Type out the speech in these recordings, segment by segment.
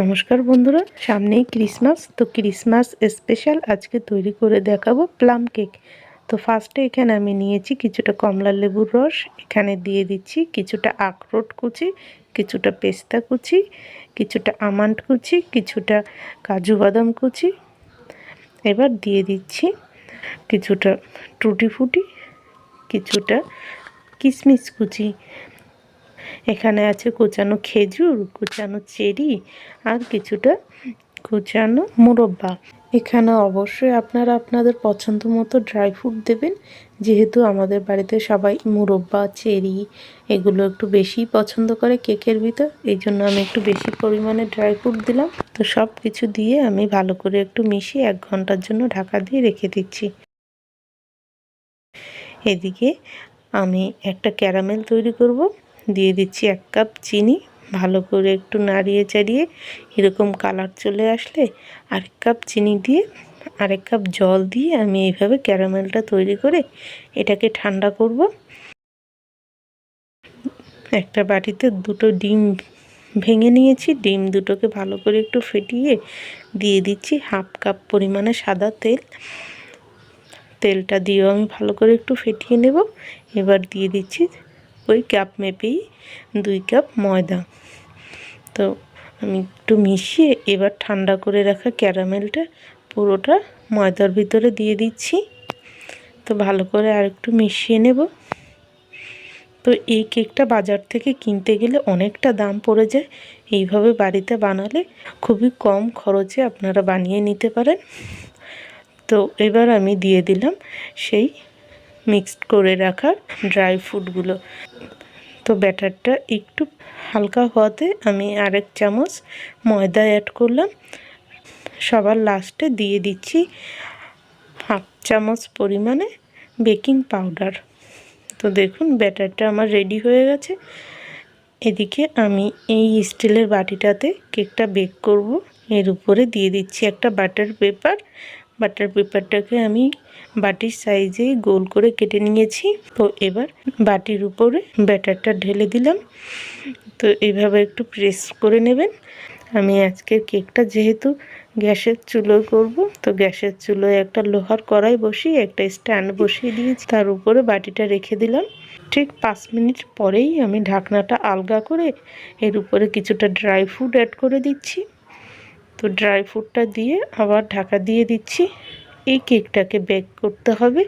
নমস্কার বন্ধুরা, সামনেই ক্রিসমাস তো ক্রিসমাস স্পেশাল আজকে তৈরি করে দেখাবো প্লাম কেক তো ফার্স্টে এখানে আমি নিয়েছি কিছুটা কমলা লেবুর রস, এখানে দিয়ে দিচ্ছি কিছুটা আখরোট কুচি, কিছুটা পেস্তা কুচি, কিছুটা আমান্ড কুচি, কিছুটা কাজু বাদাম কুচি। এবার দিয়ে দিচ্ছি কিছুটা টুটি ফুটি, কিছুটা কিশমিশ কুচি। এখানে আছে কুচানো খেজুর, কুচানো চেরি আর কিছুটা কুচানো মুরব্বা। এখানে অবশ্যই আপনারা আপনাদের পছন্দ মতো ড্রাই ফ্রুট দেবেন। যেহেতু আমাদের বাড়িতে সবাই মুরব্বা, চেরি এগুলো একটু বেশি পছন্দ করে কেকের ভিতর, এই জন্য আমি একটু বেশি পরিমাণে ড্রাই ফ্রুট দিলাম। তো সব কিছু দিয়ে আমি ভালো করে একটু মিশিয়ে এক ঘণ্টার জন্য ঢাকা দিয়ে রেখে দিচ্ছি। এদিকে আমি একটা ক্যারামেল তৈরি করব। দিয়ে দিচ্ছি এক কাপ চিনি। ভালো করে একটু নাড়িয়ে চাড়িয়ে এরকম কালার চলে আসলে আরেক কাপ চিনি দিয়ে আরেক কাপ জল দিয়ে আমি এইভাবে ক্যারামেলটা তৈরি করে এটাকে ঠান্ডা করব। একটা বাটিতে দুটো ডিম ভেঙে নিয়েছি। ডিম দুটোকে ভালো করে একটু ফেটিয়ে দিয়ে দিচ্ছি হাফ কাপ পরিমাণে সাদা তেল। তেলটা দিয়েও আমি ভালো করে একটু ফেটিয়ে নেব। এবার দিয়ে দিচ্ছি ওই কাপ মেপেই দুই কাপ ময়দা। তো আমি একটু মিশিয়ে এবার ঠান্ডা করে রাখা ক্যারামেলটা পুরোটা ময়দার ভিতরে দিয়ে দিচ্ছি। তো ভালো করে আর একটু মিশিয়ে নেব। তো এই কেকটা বাজার থেকে কিনতে গেলে অনেকটা দাম পড়ে যায়। এইভাবে বাড়িতে বানালে খুবই কম খরচে আপনারা বানিয়ে নিতে পারেন। তো এবার আমি দিয়ে দিলাম সেই মিক্সড করে রাখা ড্রাই ফ্রুটগুলো। তো ব্যাটারটা একটু হালকা হওয়াতে আমি আরেক চামচ ময়দা অ্যাড করলাম। সবার লাস্টে দিয়ে দিচ্ছি হাফ চামচ পরিমাণে বেকিং পাউডার তো দেখুন, ব্যাটারটা আমার রেডি হয়ে গেছে। এদিকে আমি এই স্টিলের বাটিটাতে কেকটা বেক করব। এর উপরে দিয়ে দিচ্ছি একটা বাটার পেপার বাটার পেপারটাকে আমি বাটির সাইজেই গোল করে কেটে নিয়েছি। তো এবার বাটির উপরে ব্যাটারটা ঢেলে দিলাম। তো এইভাবে একটু প্রেস করে নেবেন। আমি আজকের কেকটা যেহেতু গ্যাসের চুলোয় করব, তো গ্যাসের চুলোয় একটা লোহার কড়াই বসিয়ে, একটা স্ট্যান্ড বসিয়ে দিয়েছি। তার উপরে বাটিটা রেখে দিলাম। ঠিক পাঁচ মিনিট পরেই আমি ঢাকনাটা আলগা করে এর উপরে কিছুটা ড্রাই ফ্রুট অ্যাড করে দিচ্ছি। তো ড্রাই ফ্রুটটা দিয়ে আবার ঢাকা দিয়ে দিচ্ছি। এই কেকটাকে বেক করতে হবে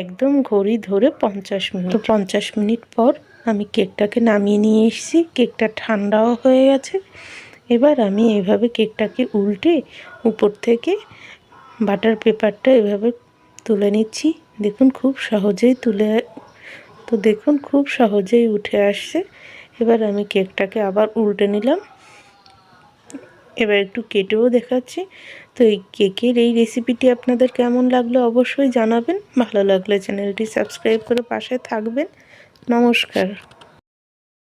একদম ঘড়ি ধরে পঞ্চাশ মিনিট। তো পঞ্চাশ মিনিট পর আমি কেকটাকে নামিয়ে নিয়ে এসেছি। কেকটা ঠান্ডাও হয়ে গেছে। এবার আমি এভাবে কেকটাকে উল্টে উপর থেকে বাটার পেপারটা এভাবে তুলে নিচ্ছি। দেখুন খুব সহজেই তুলে, তো দেখুন খুব সহজেই উঠে আসছে। এবার আমি কেকটাকে আবার উল্টে নিলাম। এবার একটু কেটেও দেখাচ্ছি। তো এই কেকের এই রেসিপিটি আপনাদের কেমন লাগল অবশ্যই জানাবেন। ভালো লাগলে চ্যানেলটি সাবস্ক্রাইব করে পাশে থাকবেন। নমস্কার।